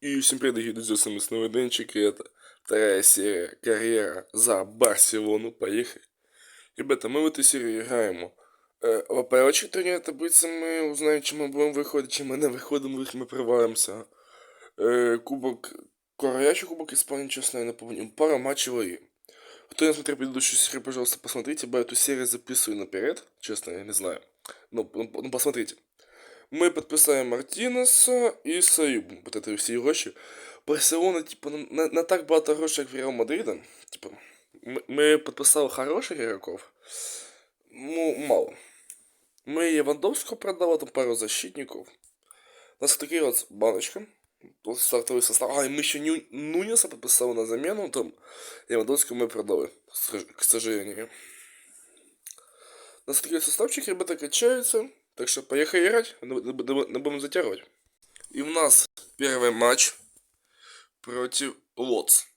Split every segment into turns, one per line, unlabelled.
И всем привет, дорогие друзья, с вами снова Денчик, и это вторая серия карьера за Барселону, поехали. Ребята, мы в этой серии играем э, в опорочек турнира таблицы, мы узнаем, чем мы будем выходить, чем мы не выходим, в мы провалимся. Э, кубок, Короячий кубок Испании, честно, я напомню, пара матчей и кто не смотрел предыдущую серию, пожалуйста, посмотрите, я эту серию записываю наперед, честно, я не знаю. Ну, ну, ну посмотрите. Мы подписаем Мартинеса и Саюбу. Вот это все гроші. Барселона, типа, на, на так багато грошей, як в Реал Мадрида. Типа, мы, мы подписали хороших игроков. Ну, мало. Мы Левандовского продали, там пару защитников. У нас такие вот баночка. Стартовый состав. А, и мы еще Ню... Нунеса подписали на замену. Там Левандовского мы продали, к сожалению. У нас такие составчики, ребята, качаются. Так что поехали играть, не будем затягивать. И у нас первый матч против Лоц.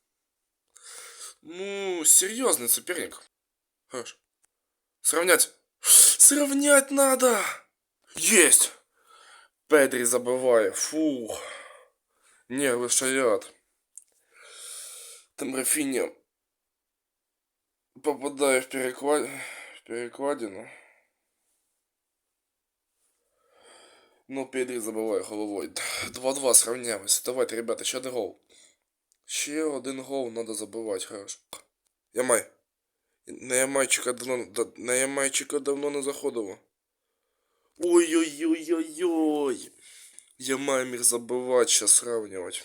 Ну, серьезный соперник. Хорош. Сравнять. Сравнять надо! Есть! Педри забываю. Фух. Нервы шалят. Там Рафиня попадаю в, переклад... в перекладину. Ну, Педрі забиває головою. 2-2 сравнялись. Давайте, ребята, ще один гол. Ще один гол надо забивати, хорошо. Ямай. На Ямайчика давно, на Ямайчика давно не заходило. Ой-ой-ой-ой-ой. Ямай міг забивати, зараз сравнювати.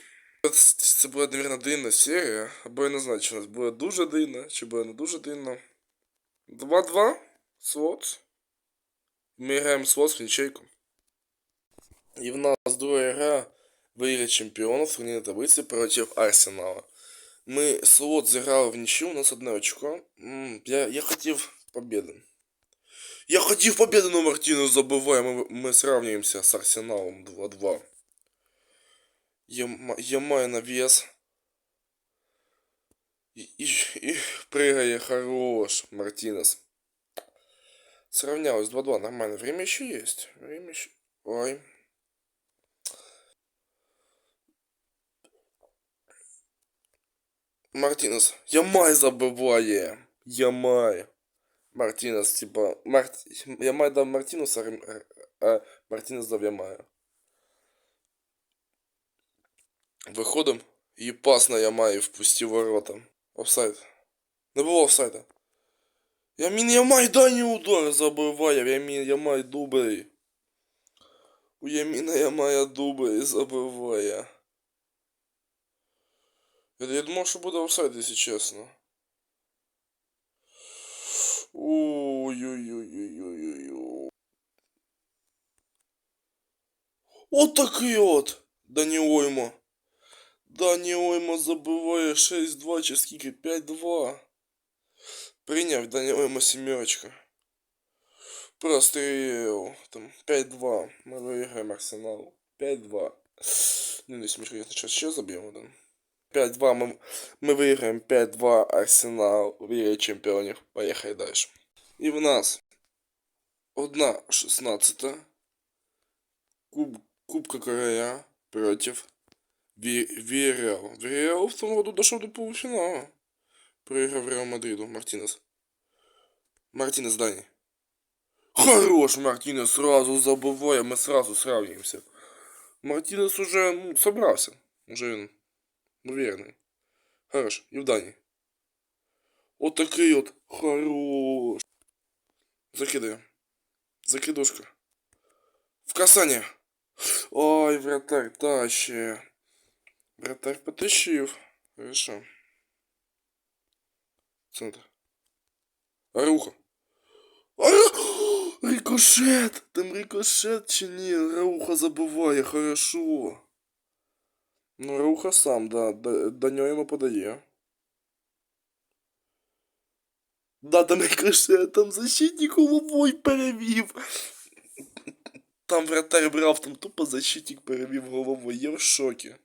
Це буде, мабуть, дивна серія. Або я не знаю, чи у нас буде дуже дивна, чи буде не дуже дивна. 2-2. Слот. Ми граємо слот в нічейку. И в нас друга игра в Лиге Чемпионов в турнирной таблице против Арсенала. Мы слот зіграли в ничью, у нас одне очко. Я я хотів победы. Я хотів победы, но Мартину забываем. Мы, мы сравниваемся с Арсеналом 2-2. Я, я маю навес. И, и, и прыгая хорош, Мартинес. Сравнялось 2-2, нормально. Время еще есть. Время еще... Ой. Мартинес. Ямай забиває. Ямай. Мартинес, типа. Мар... Ямай дав Мартинеса, а Мартинес дав Ямая. Виходимо. І пас на Ямаї впустив ворота. Офсайд. Не було офсайда. Ямін Ямай дальній удар забиває. Ямін Ямай дублей. У Яміна Ямая дублей забиває. Я, я думал, что буду офсайд, если честно. Ой-ой-ой-ой-ой-ой. Вот такий от! Да не ойма. Да не ойма забиває 6-2 чи скільки? 5-2. Прийняв, да не ойма сімерочка. Прострел. Там 5-2. Мы выиграем Арсенал. 5-2. Ну, не смешно, я сейчас еще забьем один. 5-2 мы, мы выиграем 5-2 Арсенал в Лиге Чемпионов. Поехали дальше. И в нас одна 16 Куб, Кубка Короля против Виреал. Виреал в том году дошел до полуфинала. Проиграв Реал Мадриду. Мартинес. Мартинес Дани. Хорош, Мартинес сразу забываем, мы сразу сравниваемся. Мартинес уже ну, собрался. Уже верный. Хорош. Евданий. Вот такой вот. Хорош. Закидаем. Закидушка. В касание. Ой, вратарь тащи. Вратарь потащив. Хорошо. Центр. Аруха. Ару... Рикошет! Там рикошет чи ні? Рауха забуває, хорошо. Ну, руха сам, да, до, до нього йому подає. Да, там рикошет, там защитник головой перевів. Там вратарь брав, там тупо защитник перевів головою. Я в шокі.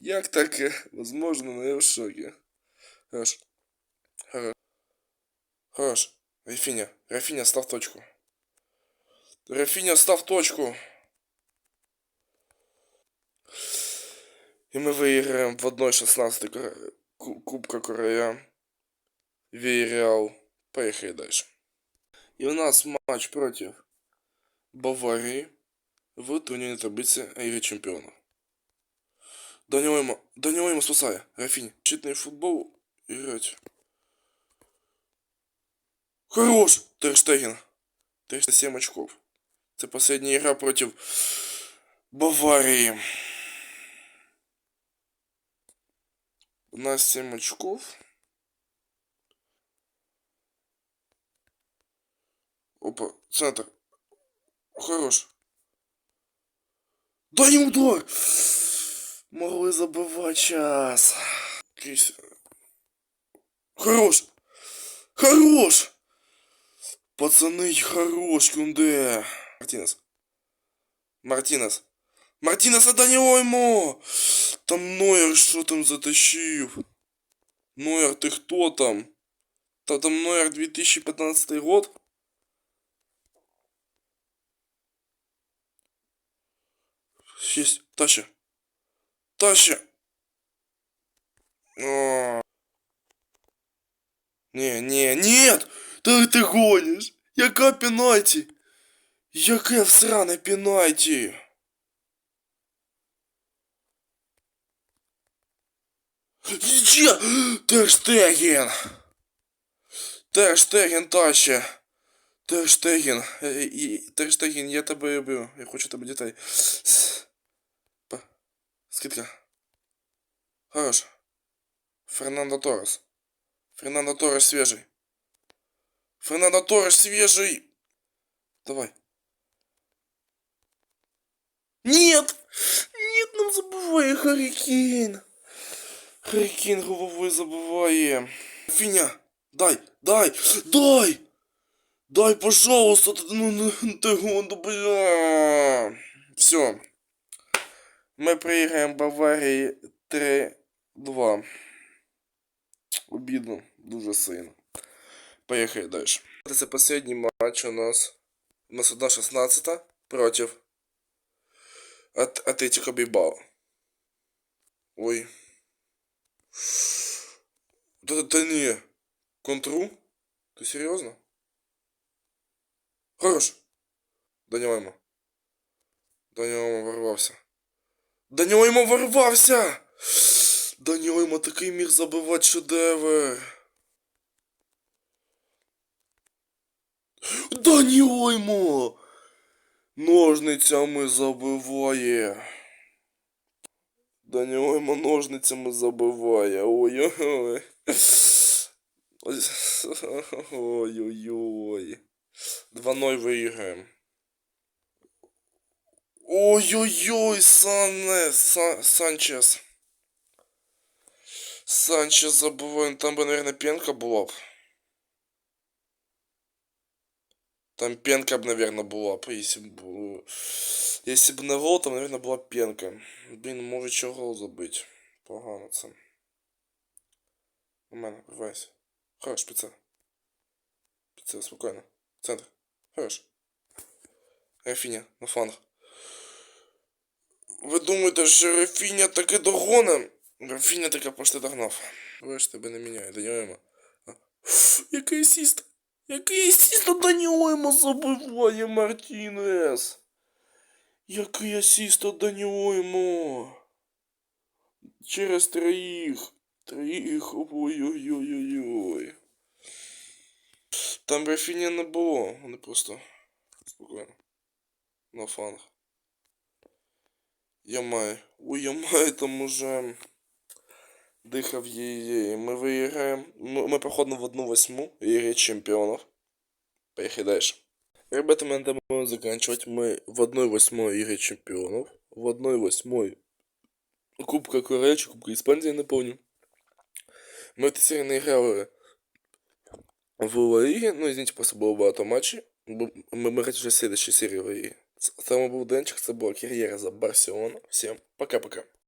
Як таке? Возможно, но я в шокі. Хорош. Хорош. Хорош. Рафиня, Рафиня, став точку. Рафиня, став точку. И мы выиграем в 1-16 Кор- Ку- Кубка Корея. Вейреал. Поехали дальше. И у нас матч против Баварии в турнірній таблиці Ліги Чемпіонів. Данило йому, Данило йому спасає. Рафінь. Щитний футбол играть. Хорош! Терштеген. 307 очков. Это последняя игра против Баварии. У нас 7 очков. Опа, центр. Хорош. Да не удар! Могли забивать час. Крис. Хорош! Хорош! Пацаны, хорош, Кунде. Мартинес. Мартинес. Мартинес, отдай его ему! Там Нойер что там затащив? Нойер, ты кто там? Та там Нойер 2015 год? Есть. Таща. Таща. О. Не, не, нет! Та ти гониш? Яка пенальті? Яке всране пенальті? Че? Терштеген! Терштеген таща! Терштеген! Е, і- Терштеген, я тебе люблю. Я хочу тебе дітей. Скидка. Хорош. Фернандо Торрес. Фернандо Торрес свежий. Фернандо Торрес свежий. Давай. Нет! Нет, нам забывай Харикин. Харикин головой забываем. Финя, дай, дай, дай! Дай, пожалуйста, т- ну, ну, ты гонду, бля. Все. Мы проиграем Баварии 3-2. Обідно, дуже сильно. Поехали дальше. Це последний матч у нас. У нас 1-16 против Ат Атлетико Бильбао. Ой. Да, да не. Контру? Ты серьезно? Хорош. Данилаймо. Данилаймо ворвався. Данилаймо ворвався! Данилаймо такий міг забивати шедевр. Данилаймо! Ножницями забиває. Данилаймо ножницями забиває. Ой-ой-ой. Ой-ой-ой. 2-0 виграємо. Ой-ой-ой, Санне, Сан, Санчес. Санчес забываем, там бы, наверное, пенка была б. Там пенка б, наверное, была б, если бы... Если бы на гол, там, наверное, была б пенка. Блин, может, що гол забить. Погано це. У мене, вивайся. Хорош, піца. Піца, спокійно. Центр. Хорош. Рафіня, на фланг. Ви думаєте, що Рафіня таки догоне? Рафіня таки почти догнав. Ви ж тебе не міняє, Даніоємо. Який асіст? Який асіст Даніоємо забиває Мартінес? Який асіст Даніоємо? Через троїх. Троїх. Ой-ой-ой-ой-ой. Там Рафіня не було. Вони просто спокійно. На фланг. Ямай. У Ямай там уже дихав її. Ми виграємо. Ми, ми проходимо в одну восьму Лиги Чемпионов. Поехали дальше. Ребята, мы на этом будем заканчивать. Мы в 1-8 Лиги Чемпионов. В 1-8 Кубка Кореи, чи Кубка Испании, не помню. Мы в этой серии наиграли в Ла Лиге. Ну, извините, просто было багато матчей. Бо Ми, ми хотіли вже следующей серії Ла Лиги. Це це був Денчик, це була кар'єра за Барселону. Всім пока-пока.